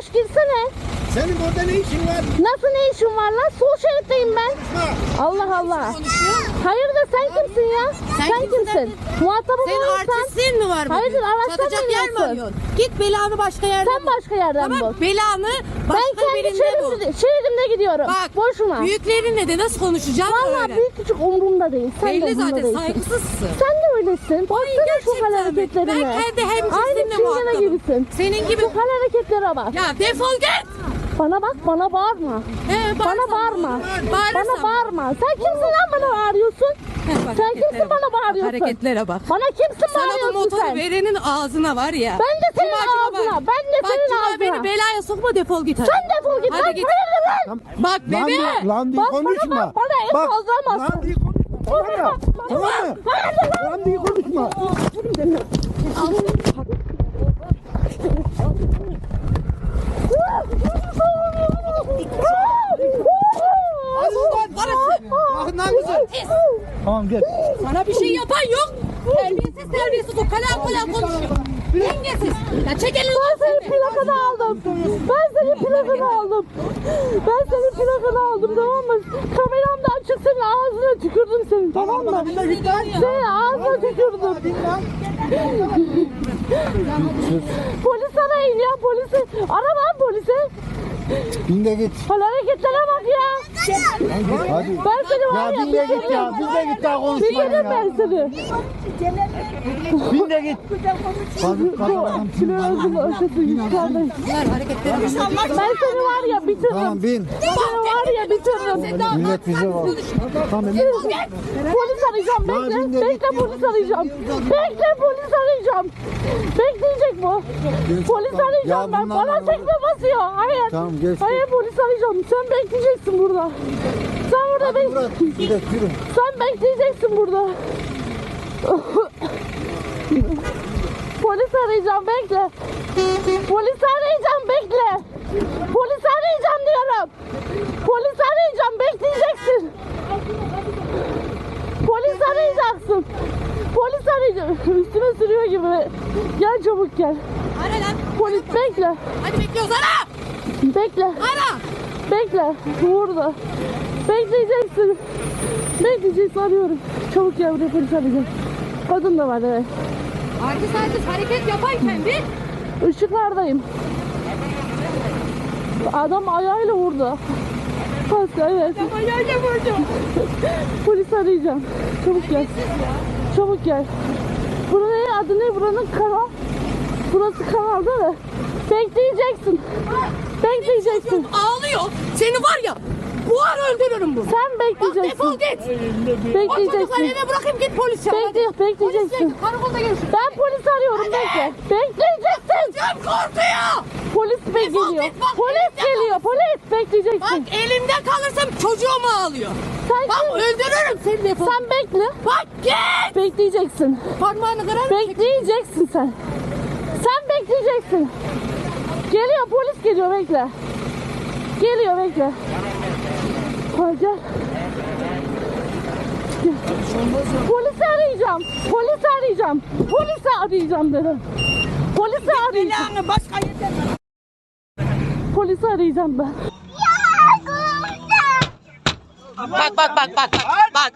yavaş girsene. Senin orada ne işin var? Nasıl ne işin var lan? Sol şeritteyim ben. Ha, Allah Allah. Hayırdır sen kimsin ya? Sen kimsin kimsin? Muhatabım Senin olan sen. artistliğin mi var bugün? Hayırdır, araçtan Satacak yer mi iniyorsun? arıyorsun? Git belanı başka yerde Sen bul. başka yerden Tamam bul. belanı Ben başka kendi birinde bul. Şeridimde, gidiyorum. Bak Boşuna. büyüklerinle de nasıl konuşacağım Valla öyle. büyük küçük umurumda değil. Sen de Belli umurumda zaten değilsin. saygısızsın. Sen de öylesin. Baksana şu hal gerçekten mi? hareketlerine. Ben kendi Aynı hemcinsimle çingene muhatabım. gibisin. Senin gibi. Şu hal hareketlere bak. Ya defol git. Bana bak bana bağırma. He, Bana bağırsam bağırma. Bağırırsam Bana bağırma. Sen kimsin lan bana bağırıyorsun? Bak Sen hareketlere kimsin bak. bana bağırıyorsun? Hareketlere bak. Bana kimsin Sana bu bağırıyorsun motoru sen? verenin ağzına var ya. Ben de senin Cumacıma ağzına, bak. ben de Bak, senin Cuma belaya sokma defol git hadi. Sen defol git Hadi lan. git. Lan? Bak lan, bebe. di- lan diye Bak bana konuşma. bak, bana el Bak, kaldıramazsın. Lan diye konuşma. Tamam mı? Tamam mı? Lan diye konuşma. Hadi lan. Bakın lan kızım. Tamam gel. Sana bir şey yapan yok. Terbiyesiz terbiyesiz o kalam kalam konuşuyor. Dengesiz. Ya çek elini Ben senin plakanı aldım. Ben senin plakanı aldım. Ben senin plakanı aldım tamam mı? Kameram da açık senin ağzına tükürdüm senin tamam mı? Senin ağzına tükürdüm. Polis arayın ya polisi. Ara lan polisi. Bin de git. Hal hareketlere bak ya. Hadi. Ben seni var Ya ya. bin de git ya. Bin de git daha Sikerim ya. ben seni. Bin de git. Kim var? Kilosun aşısı yukarıdayım. Bunlar hareketleri Ben seni var ya bitiririm. Tamam bin. Seni var ya bitiririm. Millet bize var. Tamam. Polis arayacağım Ya bekle. Bekle polis arayacağım. Bekle polis arayacağım. Bekleyecek bu. Polis arayacağım Ya ben. Bana tekme basıyor. Hayır. Tamam, geç. Hayır polis arayacağım. Sen bekleyeceksin burada. Sen burada bek Murat millet yürü. Sen bekleyeceksin burada. Polis arayacağım bekle. Polis arayacağım bekle. Polis arayacağım diyorum. Polis arayacağım bekleyeceksin. Polis arayacaksın. Arayacağım. Üstüme sürüyor gibi. Gel çabuk gel. Ara lan. Polis bekle. Hadi bekliyoruz ara. Bekle. Ara. Bekle. Burada. Bekleyeceksin. Bekleyeceksin arıyorum. Çabuk gel buraya polis arayacağım. Kadın da var evet. Artist artist hareket yaparken bir. Işıklardayım. Adam ayağıyla vurdu. Paska evet. Ayağıyla vurdu. Polis arayacağım. Çabuk gel. Çabuk gel. Buranın adı ne? Buranın kanal. Burası kanal değil mi? Bekleyeceksin. Bekleyeceksin. Ağlıyor. Seni var ya. Buhar öldürürüm bunu. Sen Bak defol bekleyeceksin. git. O çocukları Bekleyeceksin. eve bırakayım git polis çağır. Bekle, hadi. bekleyeceksin. Polisle karakolda görüşürüz. Ben polis arıyorum bekle. Bekleyeceksin. Can korkuyor. Polis be Defol geliyor. git, bak, Polis elimde geliyor. Polis Bak bekleyeceksin. elimde kalırsam çocuğum ağlıyor. Sen Bak kim? öldürürüm seni defol. Sen bekle. Bak git. Bekleyeceksin. Parmağını kırarım. Bekleyeceksin sen. Sen bekleyeceksin. Geliyor polis geliyor bekle. Geliyor bekle. Gel. Gel. Polisi arayacağım. Polisi arayacağım. Polisi arayacağım dedim. Arayacağım. başka yerden. Polisi arayacağım ben. Bak bak bak bak bak.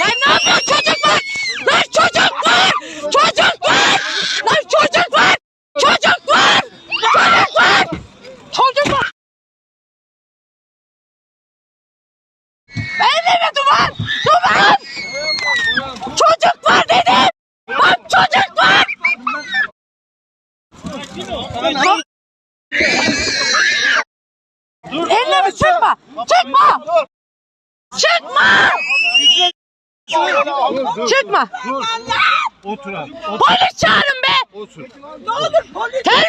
Lan ne yapıyorsun çocuk var? Lan çocuk var! Çocuk var! Lan çocuk var! Çocuk var! Çocuk var! Çocuk var! Evime! Duvar! Çocuk var dedim! Bak çocuk var! Ellerimi çıkma! Çıkma! Çıkma! Çıkma! Otur abi. Polis çağırın be! Otur. Terbiyesizler! İki tane